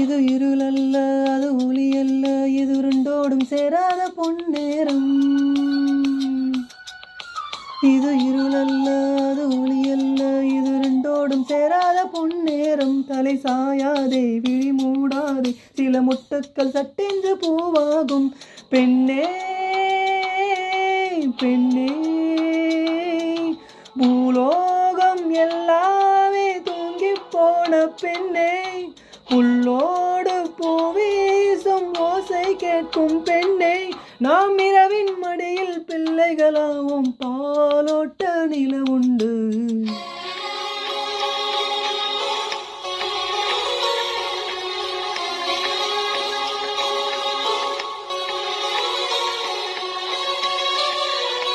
இது இருளல்ல அது ஒளியல்ல இது ரெண்டோடும் சேராத பொன்னேரம். இது இருளல்ல அது ஒளியல்ல இது ரெண்டோடும் சேராத பொன்னேரம். தலை சாயாதே விழி மூடாதே சில முட்டுக்கள் சட்டென்று பூவாகும். பெண்ணே பெண்ணே. போன பெண்ணே புல்லோடு பூவீசும் ஓசை கேட்கும் பெண்ணே. நாம் இரவின் மடியில் பிள்ளைகளாவும் பாலோட்ட நில உண்டு